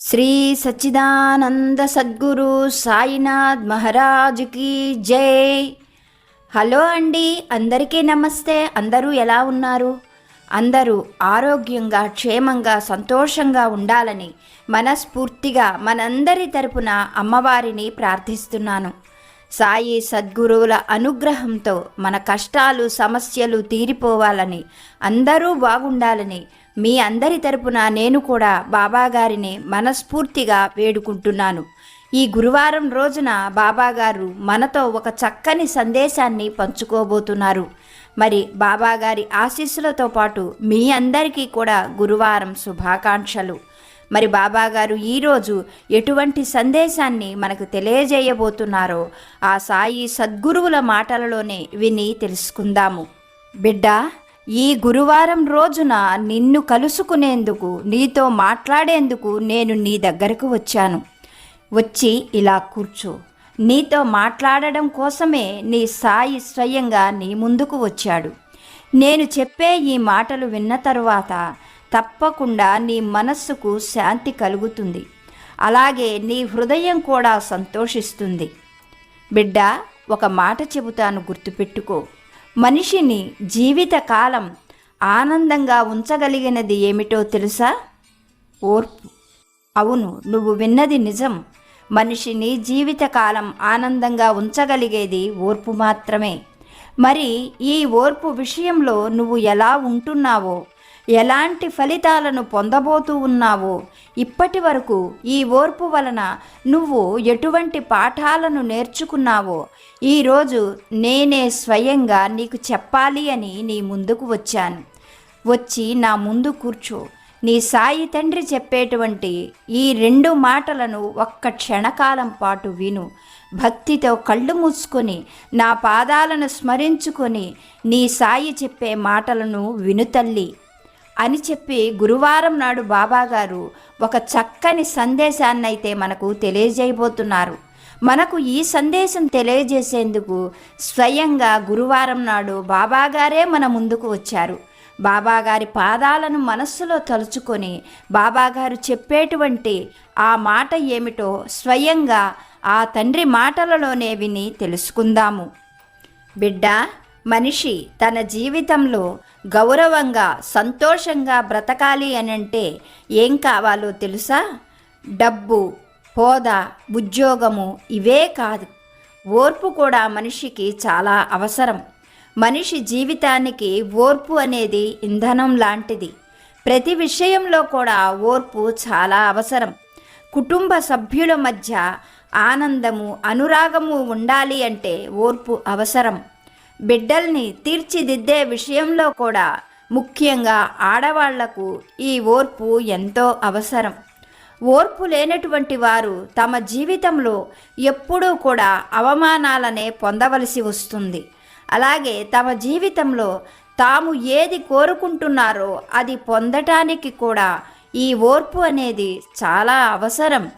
శ్రీ సచ్చిదానంద సద్గురు సాయినాథ్ మహారాజుకి జై. హలో అండి అందరికీ నమస్తే. అందరూ ఎలా ఉన్నారు? అందరూ ఆరోగ్యంగా క్షేమంగా సంతోషంగా ఉండాలని మనస్ఫూర్తిగా మనందరి తరపున అమ్మవారిని ప్రార్థిస్తున్నాను. సాయి సద్గురువుల అనుగ్రహంతో మన కష్టాలు సమస్యలు తీరిపోవాలని అందరూ బాగుండాలని మీ అందరి తరపున నేను కూడా బాబాగారిని మనస్ఫూర్తిగా వేడుకుంటున్నాను. ఈ గురువారం రోజున బాబాగారు మనతో ఒక చక్కని సందేశాన్ని పంచుకోబోతున్నారు. మరి బాబాగారి ఆశీస్సులతో పాటు మీ అందరికీ కూడా గురువారం శుభాకాంక్షలు. మరి బాబాగారు ఈరోజు ఎటువంటి సందేశాన్ని మనకు తెలియజేయబోతున్నారో ఆ సాయి సద్గురువుల మాటలలోనే విని తెలుసుకుందాము. బిడ్డా ఈ గురువారం రోజున నిన్ను కలుసుకునేందుకు నీతో మాట్లాడేందుకు నేను నీ దగ్గరకు వచ్చాను. వచ్చి ఇలా కూర్చో. నీతో మాట్లాడడం కోసమే నీ సాయి స్వయంగా నీ ముందుకు వచ్చాడు. నేను చెప్పే ఈ మాటలు విన్న తరువాత తప్పకుండా నీ మనస్సుకు శాంతి కలుగుతుంది. అలాగే నీ హృదయం కూడా సంతోషిస్తుంది. బిడ్డ ఒక మాట చెబుతాను గుర్తుపెట్టుకో. మనిషిని జీవితకాలం ఆనందంగా ఉంచగలిగినది ఏమిటో తెలుసా? ఓర్పు. అవును నువ్వు విన్నది నిజం. మనిషిని జీవితకాలం ఆనందంగా ఉంచగలిగేది ఓర్పు మాత్రమే. మరి ఈ ఓర్పు విషయంలో నువ్వు ఎలా ఉంటున్నావో ఎలాంటి ఫలితాలను పొందబోతూ ఉన్నావో ఇప్పటి వరకు ఈ ఓర్పు వలన నువ్వు ఎటువంటి పాఠాలను నేర్చుకున్నావో ఈరోజు నేనే స్వయంగా నీకు చెప్పాలి అని నీ ముందుకు వచ్చాను. వచ్చి నా ముందు కూర్చో. నీ సాయి తండ్రి చెప్పేటువంటి ఈ రెండు మాటలను ఒక్క క్షణకాలం పాటు విను. భక్తితో కళ్ళు మూసుకొని నా పాదాలను స్మరించుకొని నీ సాయి చెప్పే మాటలను విను తల్లి. అని చెప్పి గురువారం నాడు బాబాగారు ఒక చక్కని సందేశాన్నైతే మనకు తెలియజేయబోతున్నారు. మనకు ఈ సందేశం తెలియజేసేందుకు స్వయంగా గురువారం నాడు బాబాగారే మన ముందుకు వచ్చారు. బాబాగారి పాదాలను మనస్సులో తలుచుకొని బాబాగారు చెప్పేటువంటి ఆ మాట ఏమిటో స్వయంగా ఆ తండ్రి మాటలలోనే విని తెలుసుకుందాము. బిడ్డ మనిషి తన జీవితంలో గౌరవంగా సంతోషంగా బ్రతకాలి అని అంటే ఏం కావాలో తెలుసా? డబ్బు హోదా ఉద్యోగము ఇవే కాదు. ఓర్పు కూడా మనిషికి చాలా అవసరం. మనిషి జీవితానికి ఓర్పు అనేది ఇంధనం లాంటిది. ప్రతి విషయంలో కూడా ఓర్పు చాలా అవసరం. కుటుంబ సభ్యుల మధ్య ఆనందము అనురాగము ఉండాలి అంటే ఓర్పు అవసరం. బిడ్డల్ని తీర్చిదిద్దే విషయంలో కూడా ముఖ్యంగా ఆడవాళ్ళకు ఈ ఓర్పు ఎంతో అవసరం. ఓర్పు లేనటువంటి వారు తమ జీవితంలో ఎప్పుడూ కూడా అవమానాలనే పొందవలసి వస్తుంది. అలాగే తమ జీవితంలో తాము ఏది కోరుకుంటున్నారో అది పొందటానికి కూడా ఈ ఓర్పు అనేది చాలా అవసరం.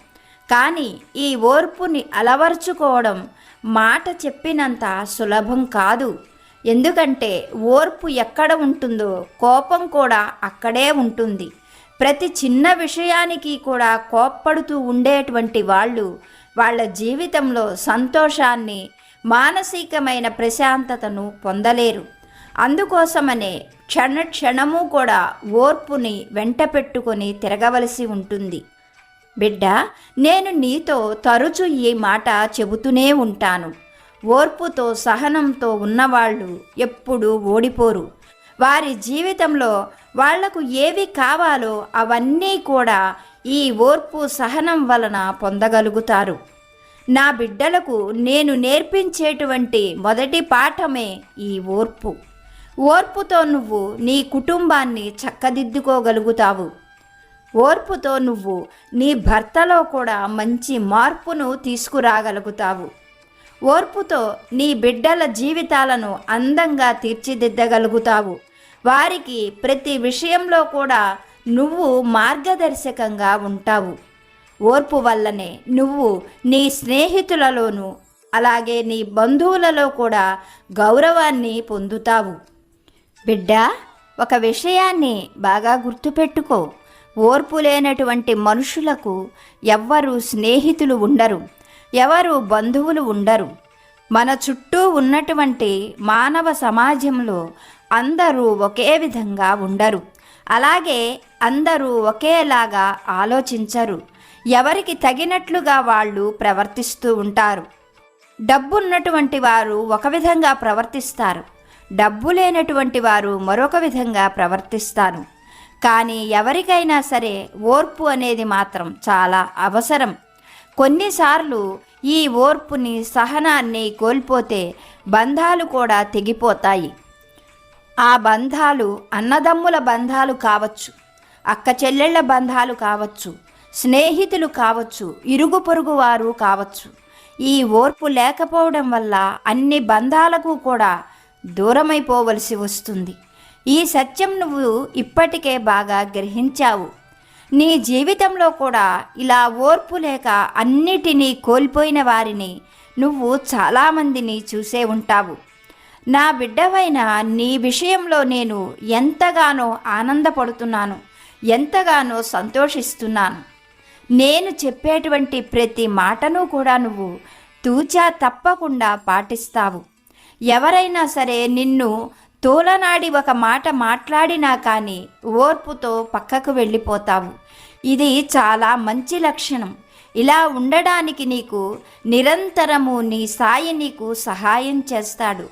కానీ ఈ ఓర్పుని అలవర్చుకోవడం మాట చెప్పినంత సులభం కాదు. ఎందుకంటే ఓర్పు ఎక్కడ ఉంటుందో కోపం కూడా అక్కడే ఉంటుంది. ప్రతి చిన్న విషయానికి కూడా కోప్పడుతూ ఉండేటువంటి వాళ్ళు వాళ్ళ జీవితంలో సంతోషాన్ని మానసికమైన ప్రశాంతతను పొందలేరు. అందుకోసమనే క్షణ క్షణము కూడా ఓర్పుని వెంట పెట్టుకొని తిరగవలసి ఉంటుంది. బిడ్డ నేను నీతో తరచు ఈ మాట చెబుతూనే ఉంటాను. ఓర్పుతో సహనంతో ఉన్నవాళ్ళు ఎప్పుడూ ఓడిపోరు. వారి జీవితంలో వాళ్ళకు ఏవి కావాలో అవన్నీ కూడా ఈ ఓర్పు సహనం వలన పొందగలుగుతారు. నా బిడ్డలకు నేను నేర్పించేటువంటి మొదటి పాఠమే ఈ ఓర్పు. ఓర్పుతో నువ్వు నీ కుటుంబాన్ని చక్కదిద్దుకోగలుగుతావు. ఓర్పుతో నువ్వు నీ భర్తలో కూడా మంచి మార్పును తీసుకురాగలుగుతావు. ఓర్పుతో నీ బిడ్డల జీవితాలను అందంగా తీర్చిదిద్దగలుగుతావు. వారికి ప్రతి విషయంలో కూడా నువ్వు మార్గదర్శకంగా ఉంటావు. ఓర్పు వల్లనే నువ్వు నీ స్నేహితులలోనూ అలాగే నీ బంధువులలో కూడా గౌరవాన్ని పొందుతావు. బిడ్డ ఒక విషయాన్ని బాగా గుర్తుపెట్టుకో. ఓర్పు లేనటువంటి మనుషులకు ఎవ్వరు స్నేహితులు ఉండరు ఎవరు బంధువులు ఉండరు. మన చుట్టూ ఉన్నటువంటి మానవ సమాజంలో అందరూ ఒకే విధంగా ఉండరు. అలాగే అందరూ ఒకేలాగా ఆలోచించరు. ఎవరికి తగినట్లుగా వాళ్ళు ప్రవర్తిస్తూ ఉంటారు. డబ్బున్నటువంటి వారు ఒక విధంగా ప్రవర్తిస్తారు. డబ్బు లేనటువంటి వారు మరొక విధంగా ప్రవర్తిస్తారు. కానీ ఎవరికైనా సరే ఓర్పు అనేది మాత్రం చాలా అవసరం. కొన్నిసార్లు ఈ ఓర్పుని సహనాన్ని కోల్పోతే బంధాలు కూడా తెగిపోతాయి. ఆ బంధాలు అన్నదమ్ముల బంధాలు కావచ్చు అక్క చెల్లెళ్ళ బంధాలు కావచ్చు స్నేహితులు కావచ్చు ఇరుగు పొరుగు వారు కావచ్చు. ఈ ఓర్పు లేకపోవడం వల్ల అన్ని బంధాలకు కూడా దూరమైపోవలసి వస్తుంది. ఈ సత్యం నువ్వు ఇప్పటికే బాగా గ్రహించావు. నీ జీవితంలో కూడా ఇలా ఓర్పు లేక అన్నిటినీ కోల్పోయిన వారిని నువ్వు చాలామందిని చూసే ఉంటావు. నా బిడ్డవైన నీ విషయంలో నేను ఎంతగానో ఆనందపడుతున్నాను ఎంతగానో సంతోషిస్తున్నాను. నేను చెప్పేటువంటి ప్రతి మాటను కూడా నువ్వు తూచా తప్పకుండా పాటిస్తావు. ఎవరైనా సరే నిన్ను తోలనాడి ఒక మాట మాట్లాడినా కానీ ఓర్పుతో పక్కకు వెళ్ళిపోతావు. ఇది చాలా మంచి లక్షణం. ఇలా ఉండడానికి నీకు నిరంతరము నీ సాయి నీకు సహాయం చేస్తాడు.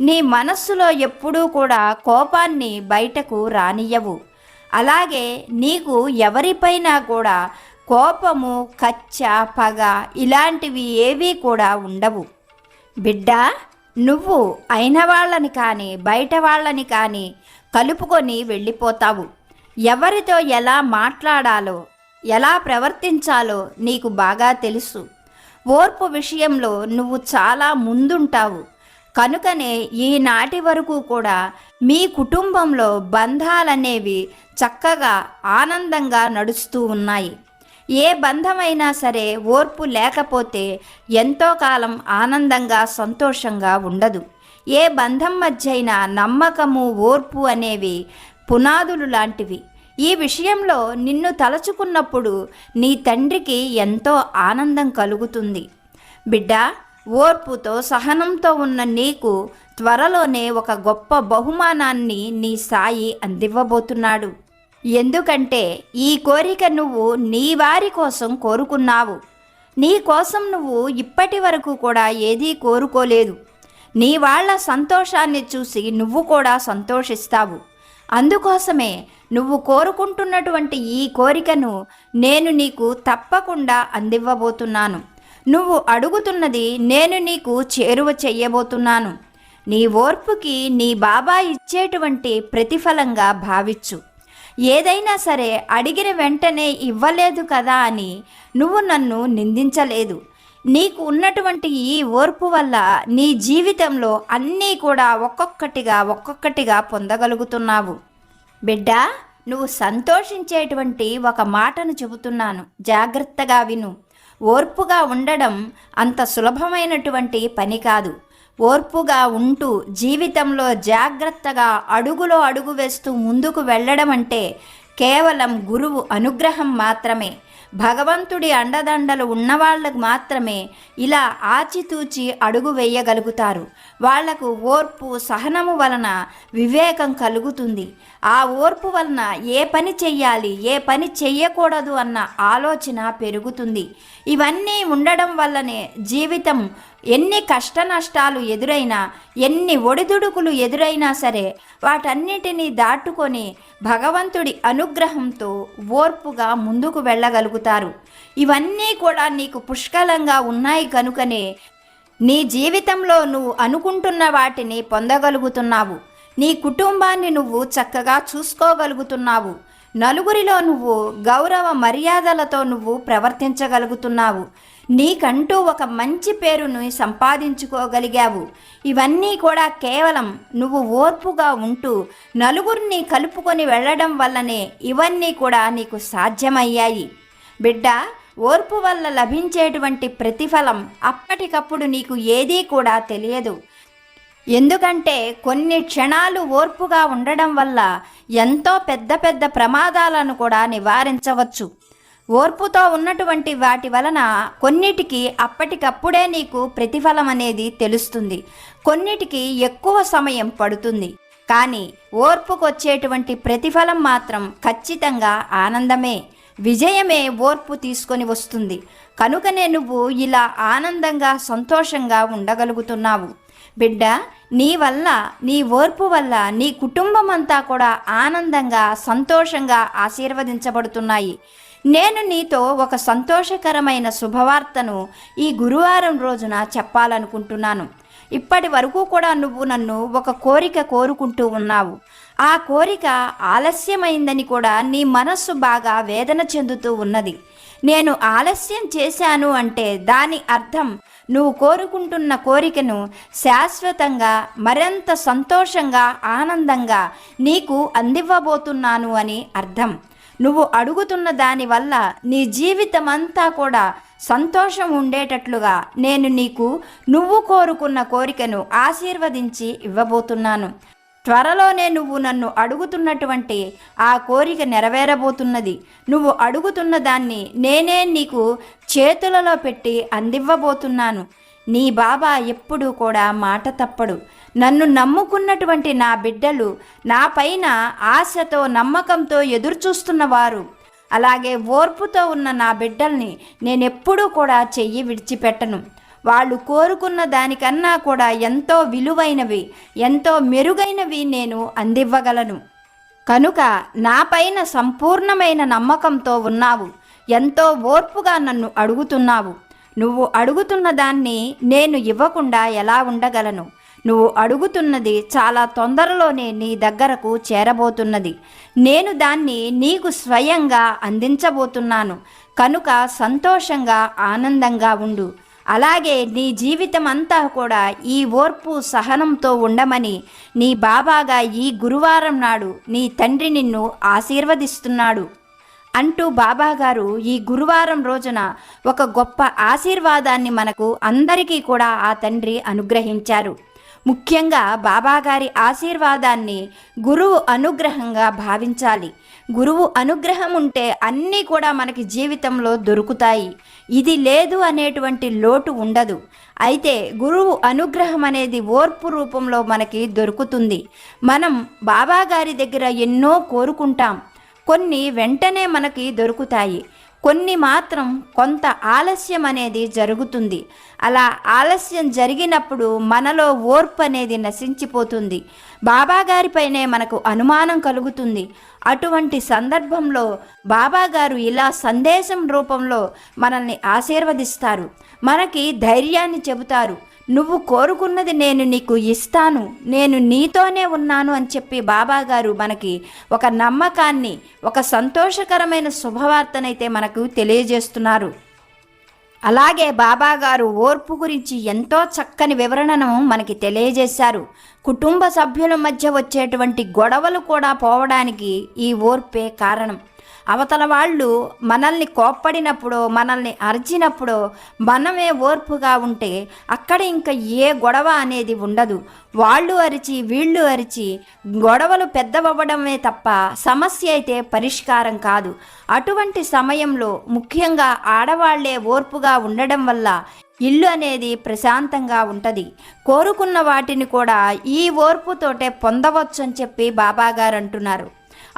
నీ మనస్సులో ఎప్పుడూ కూడా కోపాన్ని బయటకు రానియవు అలాగే నీకు ఎవరిపైనా కూడా కోపము కచ్చ పగ ఇలాంటివి ఏవీ కూడా ఉండవు. బిడ్డా నువ్వు అయిన వాళ్ళని కానీ బయట వాళ్ళని కానీ కలుపుకొని వెళ్ళిపోతావు. ఎవరితో ఎలా మాట్లాడాలో ఎలా ప్రవర్తించాలో నీకు బాగా తెలుసు. ఓర్పు విషయంలో నువ్వు చాలా ముందుంటావు. కనుకనే ఈనాటి వరకు కూడా మీ కుటుంబంలో బంధాలనేవి చక్కగా ఆనందంగా నడుస్తూ ఉన్నాయి. ఏ బంధమైనా సరే ఓర్పు లేకపోతే ఎంతో కాలం ఆనందంగా సంతోషంగా ఉండదు. ఏ బంధం మధ్యైనా నమ్మకము ఓర్పు అనేవి పునాదులు లాంటివి. ఈ విషయంలో నిన్ను తలచుకున్నప్పుడు నీ తండ్రికి ఎంతో ఆనందం కలుగుతుంది. బిడ్డ ఓర్పుతో సహనంతో ఉన్న నీకు త్వరలోనే ఒక గొప్ప బహుమానాన్ని నీ సాయి అందివ్వబోతున్నాడు. ఎందుకంటే ఈ కోరిక నువ్వు నీ వారి కోసం కోరుకున్నావు. నీ కోసం నువ్వు ఇప్పటి వరకు కూడా ఏదీ కోరుకోలేదు. నీ వాళ్ళ సంతోషాన్ని చూసి నువ్వు కూడా సంతోషిస్తావు. అందుకోసమే నువ్వు కోరుకుంటున్నటువంటి ఈ కోరికను నేను నీకు తప్పకుండా అందివ్వబోతున్నాను. నువ్వు అడుగుతున్నది నేను నీకు చేరువ చెయ్యబోతున్నాను నీ ఓర్పుకి నీ బాబా ఇచ్చేటువంటి ప్రతిఫలంగా భావించు. ఏదైనా సరే అడిగిన వెంటనే ఇవ్వలేదు కదా అని నువ్వు నన్ను నిందించలేదు. నీకు ఉన్నటువంటి ఈ ఓర్పు వల్ల నీ జీవితంలో అన్నీ కూడా ఒక్కొక్కటిగా ఒక్కొక్కటిగా పొందగలుగుతున్నావు. బిడ్డ నువ్వు సంతోషించేటువంటి ఒక మాటను చెబుతున్నాను. జాగ్రత్తగా విను. ఓర్పుగా ఉండడం అంత సులభమైనటువంటి పని కాదు. ఓర్పుగా ఉంటూ జీవితంలో జాగ్రత్తగా అడుగులో అడుగు వేస్తూ ముందుకు వెళ్ళడం అంటే కేవలం గురువు అనుగ్రహం మాత్రమే. భగవంతుడి అండదండలు ఉన్నవాళ్ళకు మాత్రమే ఇలా ఆచితూచి అడుగు వేయగలుగుతారు. వాళ్ళకు ఓర్పు సహనము వలన వివేకం కలుగుతుంది. ఆ ఓర్పు వలన ఏ పని చెయ్యాలి ఏ పని చెయ్యకూడదు అన్న ఆలోచన పెరుగుతుంది. ఇవన్నీ ఉండడం వల్లనే జీవితం ఎన్ని కష్ట నష్టాలు ఎదురైనా ఎన్ని ఒడిదుడుకులు ఎదురైనా సరే వాటన్నిటినీ దాటుకొని భగవంతుడి అనుగ్రహంతో ఓర్పుగా ముందుకు వెళ్ళగలుగుతారు. ఇవన్నీ కూడా నీకు పుష్కలంగా ఉన్నాయి కనుకనే నీ జీవితంలో నువ్వు అనుకుంటున్న వాటిని పొందగలుగుతున్నావు. నీ కుటుంబాన్ని నువ్వు చక్కగా చూసుకోగలుగుతున్నావు. నలుగురిలో నువ్వు గౌరవ మర్యాదలతో నువ్వు ప్రవర్తించగలుగుతున్నావు. నీకంటూ ఒక మంచి పేరును సంపాదించుకోగలిగావు. ఇవన్నీ కూడా కేవలం నువ్వు ఓర్పుగా ఉంటూ నలుగురిని కలుపుకొని వెళ్ళడం వల్లనే ఇవన్నీ కూడా నీకు సాధ్యమయ్యాయి. బిడ్డ ఓర్పు వల్ల లభించేటువంటి ప్రతిఫలం అప్పటికప్పుడు నీకు ఏదీ కూడా తెలియదు. ఎందుకంటే కొన్ని క్షణాలు ఓర్పుగా ఉండడం వల్ల ఎంతో పెద్ద పెద్ద ప్రమాదాలను కూడా నివారించవచ్చు. ఓర్పుతో ఉన్నటువంటి వాటి వలన కొన్నిటికి అప్పటికప్పుడే నీకు ప్రతిఫలం అనేది తెలుస్తుంది. కొన్నిటికి ఎక్కువ సమయం పడుతుంది. కానీ ఓర్పుకొచ్చేటువంటి ప్రతిఫలం మాత్రం ఖచ్చితంగా ఆనందమే. విజయమే ఓర్పు తీసుకొని వస్తుంది. కనుకనే నువ్వు ఇలా ఆనందంగా సంతోషంగా ఉండగలుగుతున్నావు. బిడ్డ నీ వల్ల నీ ఓర్పు వల్ల నీ కుటుంబం అంతా కూడా ఆనందంగా సంతోషంగా ఆశీర్వదించబడుతున్నాయి. నేను నీతో ఒక సంతోషకరమైన శుభవార్తను ఈ గురువారం రోజున చెప్పాలనుకుంటున్నాను. ఇప్పటి వరకు కూడా నువ్వు నన్ను ఒక కోరిక కోరుకుంటూ ఉన్నావు. ఆ కోరిక ఆలస్యమైందని కూడా నీ మనస్సు బాగా వేదన చెందుతూ ఉన్నది. నేను ఆలస్యం చేశాను అంటే దాని అర్థం నువ్వు కోరుకుంటున్న కోరికను శాశ్వతంగా మరింత సంతోషంగా ఆనందంగా నీకు అందివ్వబోతున్నాను అని అర్థం. నువ్వు అడుగుతున్న దానివల్ల నీ జీవితం అంతా కూడా సంతోషం ఉండేటట్లుగా నేను నీకు నువ్వు కోరుకున్న కోరికను ఆశీర్వదించి ఇవ్వబోతున్నాను. త్వరలోనే నువ్వు నన్ను అడుగుతున్నటువంటి ఆ కోరిక నెరవేరబోతున్నది. నువ్వు అడుగుతున్న దాన్ని నేనే నీకు చేతులలో పెట్టి అందివ్వబోతున్నాను. నీ బాబా ఎప్పుడూ కూడా మాట తప్పడు. నన్ను నమ్ముకున్నటువంటి నా బిడ్డలు నా పైన ఆశతో నమ్మకంతో ఎదురుచూస్తున్నవారు అలాగే ఓర్పుతో ఉన్న నా బిడ్డల్ని నేనెప్పుడూ కూడా చెయ్యి విడిచిపెట్టను. వాళ్ళు కోరుకున్న దానికన్నా కూడా ఎంతో విలువైనవి ఎంతో మెరుగైనవి నేను అందివ్వగలను. కనుక నాపైన సంపూర్ణమైన నమ్మకంతో ఉన్నావు. ఎంతో ఓర్పుగా నన్ను అడుగుతున్నావు. నువ్వు అడుగుతున్న దాన్ని నేను ఇవ్వకుండా ఎలా ఉండగలను? నువ్వు అడుగుతున్నది చాలా తొందరలోనే నీ దగ్గరకు చేరబోతున్నది. నేను దాన్ని నీకు స్వయంగా అందించబోతున్నాను. కనుక సంతోషంగా ఆనందంగా ఉండు. అలాగే నీ జీవితం అంతా కూడా ఈ ఓర్పు సహనంతో ఉండమని నీ బాబాగా ఈ గురువారం నాడు నీ తండ్రి నిన్ను ఆశీర్వదిస్తున్నాడు. అంటూ బాబాగారు ఈ గురువారం రోజున ఒక గొప్ప ఆశీర్వాదాన్ని మనకు అందరికీ కూడా ఆ తండ్రి అనుగ్రహించారు. ముఖ్యంగా బాబాగారి ఆశీర్వాదాన్ని గురువు అనుగ్రహంగా భావించాలి. గురువు అనుగ్రహం ఉంటే అన్నీ కూడా మనకి జీవితంలో దొరుకుతాయి. ఇది లేదు అనేటువంటి లోటు ఉండదు. అయితే గురువు అనుగ్రహం అనేది ఓర్పు రూపంలో మనకి దొరుకుతుంది. మనం బాబాగారి దగ్గర ఎన్నో కోరుకుంటాం. కొన్ని వెంటనే మనకి దొరుకుతాయి. కొన్ని మాత్రం కొంత ఆలస్యం అనేది జరుగుతుంది. అలా ఆలస్యం జరిగినప్పుడు మనలో ఓర్పు అనేది నశించిపోతుంది. బాబాగారిపైనే మనకు అనుమానం కలుగుతుంది. అటువంటి సందర్భంలో బాబాగారు ఇలా సందేశం రూపంలో మనల్ని ఆశీర్వదిస్తారు. మనకి ధైర్యాన్ని చెబుతారు. నువ్వు కోరుకున్నది నేను నీకు ఇస్తాను నేను నీతోనే ఉన్నాను అని చెప్పి బాబాగారు మనకి ఒక నమ్మకాన్ని ఒక సంతోషకరమైన శుభవార్తనైతే మనకు తెలియజేస్తున్నారు. అలాగే బాబాగారు ఓర్పు గురించి ఎంతో చక్కని వివరణను మనకి తెలియజేశారు. కుటుంబ సభ్యుల మధ్య వచ్చేటువంటి గొడవలు కూడా పోవడానికి ఈ ఓర్పే కారణం. అవతల వాళ్ళు మనల్ని కోప్పడినప్పుడు మనల్ని అరిచినప్పుడు మనమే ఓర్పుగా ఉంటే అక్కడ ఇంకా ఏ గొడవ అనేది ఉండదు. వాళ్ళు అరిచి వీళ్ళు అరిచి గొడవలు పెద్దవవ్వడమే తప్ప సమస్య అయితే పరిష్కారం కాదు. అటువంటి సమయంలో ముఖ్యంగా ఆడవాళ్ళే ఓర్పుగా ఉండడం వల్ల ఇల్లు అనేది ప్రశాంతంగా ఉంటుంది. కోరుకున్న వాటిని కూడా ఈ ఓర్పుతోటే పొందవచ్చు అని చెప్పి బాబాగారు అంటున్నారు.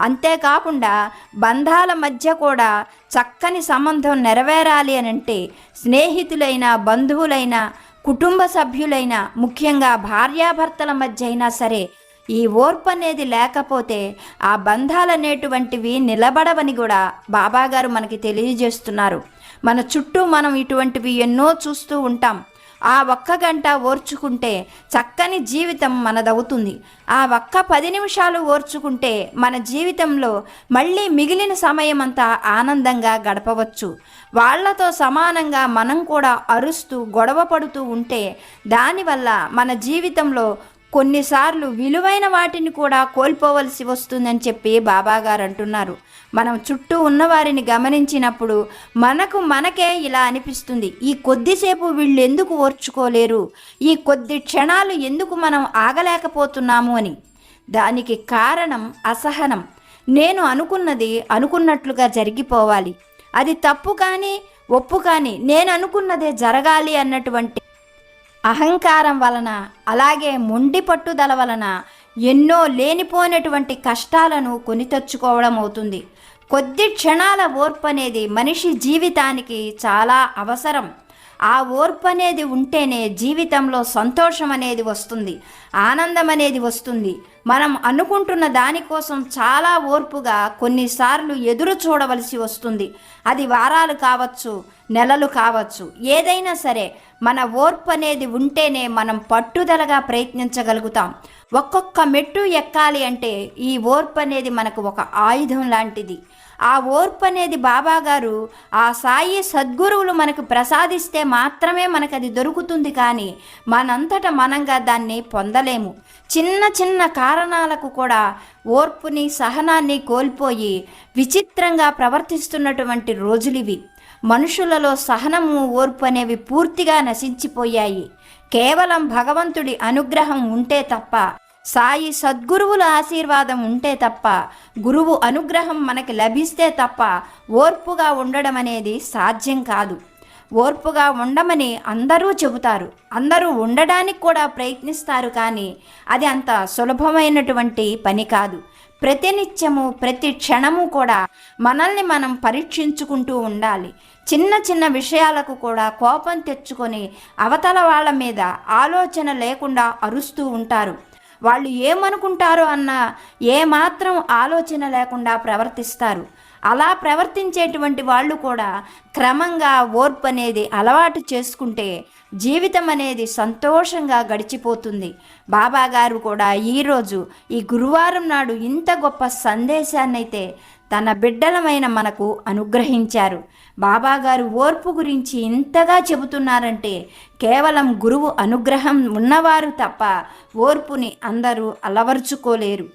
అంతేకాకుండా బంధాల మధ్య కూడా చక్కని సంబంధం నెరవేరాలి అని అంటే స్నేహితులైన బంధువులైన కుటుంబ సభ్యులైన ముఖ్యంగా భార్యాభర్తల మధ్య అయినా సరే ఈ ఓర్పు అనేది లేకపోతే ఆ బంధాలనేటువంటివి నిలబడవని కూడా బాబాగారు మనకి తెలియజేస్తున్నారు. మన చుట్టూ మనం ఇటువంటివి ఎన్నో చూస్తూ ఉంటాం. ఆ ఒక్క గంట ఓర్చుకుంటే చక్కని జీవితం మనదవుతుంది. ఆ ఒక్క పది నిమిషాలు ఓర్చుకుంటే మన జీవితంలో మళ్ళీ మిగిలిన సమయం అంతా ఆనందంగా గడపవచ్చు. వాళ్ళతో సమానంగా మనం కూడా అరుస్తూ గొడవ పడుతూ ఉంటే దానివల్ల మన జీవితంలో కొన్నిసార్లు విలువైన వాటిని కూడా కోల్పోవలసి వస్తుందని చెప్పి బాబాగారు అంటున్నారు. మనం చుట్టూ ఉన్నవారిని గమనించినప్పుడు మనకు మనకే ఇలా అనిపిస్తుంది. ఈ కొద్దిసేపు వీళ్ళు ఎందుకు ఓర్చుకోలేరు? ఈ కొద్ది క్షణాలు ఎందుకు మనం ఆగలేకపోతున్నాము అని. దానికి కారణం అసహనం. నేను అనుకున్నది అనుకున్నట్లుగా జరిగిపోవాలి. అది తప్పు కానీ ఒప్పు కానీ నేను అనుకున్నదే జరగాలి అన్నటువంటి అహంకారం వలన అలాగే మొండి పట్టుదల వలన ఎన్నో లేనిపోయినటువంటి కష్టాలను కొని తెచ్చుకోవడం అవుతుంది. కొద్ది క్షణాల ఓర్పు అనేది మనిషి జీవితానికి చాలా అవసరం. ఆ ఓర్పు అనేది ఉంటేనే జీవితంలో సంతోషం అనేది వస్తుంది ఆనందం అనేది వస్తుంది. మనం అనుకుంటున్న దానికోసం చాలా ఓర్పుగా కొన్నిసార్లు ఎదురు చూడవలసి వస్తుంది. అది వారాలు కావచ్చు నెలలు కావచ్చు ఏదైనా సరే మన ఓర్పు అనేది ఉంటేనే మనం పట్టుదలగా ప్రయత్నించగలుగుతాం. ఒక్కొక్క మెట్టు ఎక్కాలి అంటే ఈ ఓర్పు అనేది మనకు ఒక ఆయుధం లాంటిది. ఆ ఓర్పు అనేది బాబా గారు ఆ సాయి సద్గురువులు మనకు ప్రసాదిస్తే మాత్రమే మనకు అది దొరుకుతుంది కానీ మనంతట మనంగా దాన్ని పొందలేము. చిన్న చిన్న కారణాలకు కూడా ఓర్పుని సహనాన్ని కోల్పోయి విచిత్రంగా ప్రవర్తిస్తున్నటువంటి రోజులివి మనుషులలో సహనము ఓర్పు అనేవి పూర్తిగా నశించిపోయాయి. కేవలం భగవంతుడి అనుగ్రహం ఉంటే తప్ప సాయి సద్గురువుల ఆశీర్వాదం ఉంటే తప్ప గురువు అనుగ్రహం మనకి లభిస్తే తప్ప ఓర్పుగా ఉండడం అనేది సాధ్యం కాదు. ఓర్పుగా ఉండమని అందరూ చెబుతారు. అందరూ ఉండడానికి కూడా ప్రయత్నిస్తారు కానీ అది అంత సులభమైనటువంటి పని కాదు. ప్రతినిత్యము ప్రతి క్షణము కూడా మనల్ని మనం పరీక్షించుకుంటూ ఉండాలి. చిన్న చిన్న విషయాలకు కూడా కోపం తెచ్చుకొని అవతల వాళ్ళ మీద ఆలోచన లేకుండా అరుస్తూ ఉంటారు. వాళ్ళు ఏమనుకుంటారో అన్న ఏమాత్రం ఆలోచన లేకుండా ప్రవర్తిస్తారు. అలా ప్రవర్తించేటువంటి వాళ్ళు కూడా క్రమంగా ఓర్పు అనేది అలవాటు చేసుకుంటే జీవితం అనేది సంతోషంగా గడిచిపోతుంది. బాబా గారు కూడా ఈరోజు ఈ గురువారం నాడు ఇంత గొప్ప సందేశాన్నైతే తన బిడ్డలమైన మనకు అనుగ్రహించారు. బాబాగారు ఓర్పు గురించి ఇంతగా చెబుతున్నారంటే కేవలం గురువు అనుగ్రహం ఉన్నవారు తప్ప ఓర్పుని అందరూ అలవరుచుకోలేరు.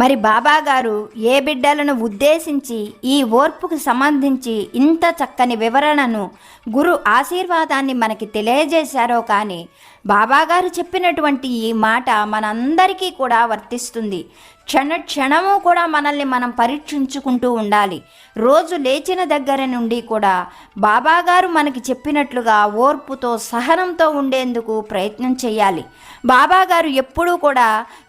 మరి బాబాగారు ఏ బిడ్డలను ఉద్దేశించి ఈ ఓర్పుకు సంబంధించి ఇంత చక్కని వివరణను గురు ఆశీర్వాదాన్ని మనకి తెలియజేశారో కానీ బాబాగారు చెప్పినటువంటి ఈ మాట మనందరికీ కూడా వర్తిస్తుంది. క్షణ క్షణము కూడా మనల్ని మనం పరీక్షించుకుంటూ ఉండాలి. రోజు లేచిన దగ్గర నుండి కూడా బాబాగారు మనకి చెప్పినట్లుగా ఓర్పుతో సహనంతో ఉండేందుకు ప్రయత్నం చేయాలి. బాబాగారు ఎప్పుడూ కూడా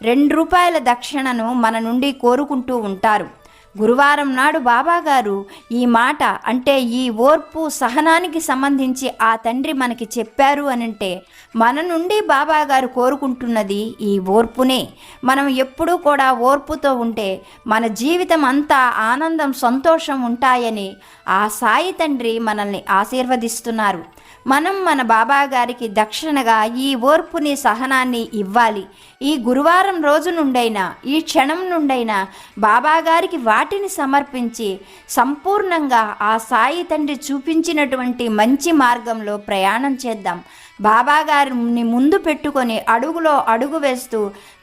రెండు రూపాయల దక్షిణను మన నుండి కోరుకుంటూ ఉంటారు. గురువారం నాడు బాబాగారు ఈ మాట అంటే ఈ ఓర్పు సహనానికి సంబంధించి ఆ తండ్రి మనకి చెప్పారు అనంటే మన నుండి బాబాగారు కోరుకుంటున్నది ఈ ఓర్పునే. మనం ఎప్పుడూ కూడా ఓర్పుతో ఉంటే మన జీవితం అంతా ఆనందం సంతోషం ఉంటాయని ఆ సాయి తండ్రి మనల్ని ఆశీర్వదిస్తున్నారు. మనం మన బాబా గారికి దక్షిణగా ఈ ఓర్పుని సహనాన్ని ఇవ్వాలి. ఈ గురువారం రోజు నుండైనా ఈ క్షణం నుండైనా బాబా గారికి వాటిని సమర్పించి సంపూర్ణంగా ఆ సాయి తండ్రి చూపించినటువంటి మంచి మార్గంలో ప్రయాణం చేద్దాం. బాబాగారిని ముందు పెట్టుకొని అడుగులో అడుగు వేస్తూ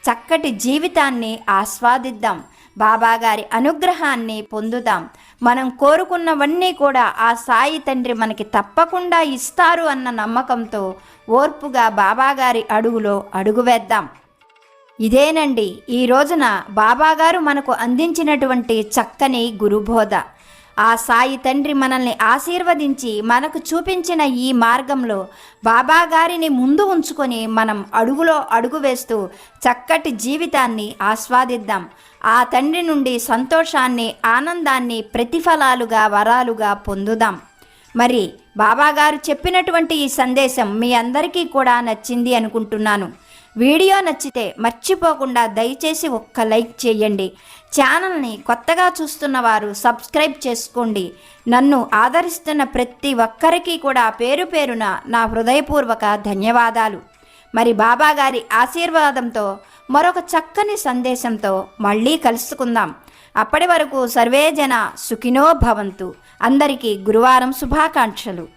చక్కటి జీవితాన్ని ఆస్వాదిద్దాం. బాబాగారి అనుగ్రహాన్ని పొందుదాం. మనం కోరుకున్నవన్నీ కూడా ఆ సాయి తండ్రి మనకి తప్పకుండా ఇస్తారు అన్న నమ్మకంతో ఓర్పుగా బాబాగారి అడుగులో అడుగు వేద్దాం. ఇదేనండి ఈ రోజున బాబాగారు మనకు అందించినటువంటి చక్కని గురుబోధ. ఆ సాయి తండ్రి మనల్ని ఆశీర్వదించి మనకు చూపించిన ఈ మార్గంలో బాబా గారిని ముందు ఉంచుకొని మనం అడుగులో అడుగు వేస్తూ చక్కటి జీవితాన్ని ఆస్వాదిద్దాం. ఆ తండ్రి నుండి సంతోషాన్ని ఆనందాన్ని ప్రతిఫలాలుగా వరాలుగా పొందుదాం. మరి బాబాగారు చెప్పినటువంటి ఈ సందేశం మీ అందరికీ కూడా నచ్చింది అనుకుంటున్నాను. వీడియో నచ్చితే మర్చిపోకుండా దయచేసి ఒక్క లైక్ చేయండి. ఛానల్ని కొత్తగా చూస్తున్న వారు సబ్స్క్రైబ్ చేసుకోండి. నన్ను ఆదరిస్తున్న ప్రతి ఒక్కరికి కూడా పేరు పేరున నా హృదయపూర్వక ధన్యవాదాలు. మరి బాబాగారి ఆశీర్వాదంతో మరొక చక్కని సందేశంతో మళ్ళీ కలుసుకుందాం. అప్పటి వరకు సర్వేజన సుఖినో భవంతు. అందరికీ గురువారం శుభాకాంక్షలు.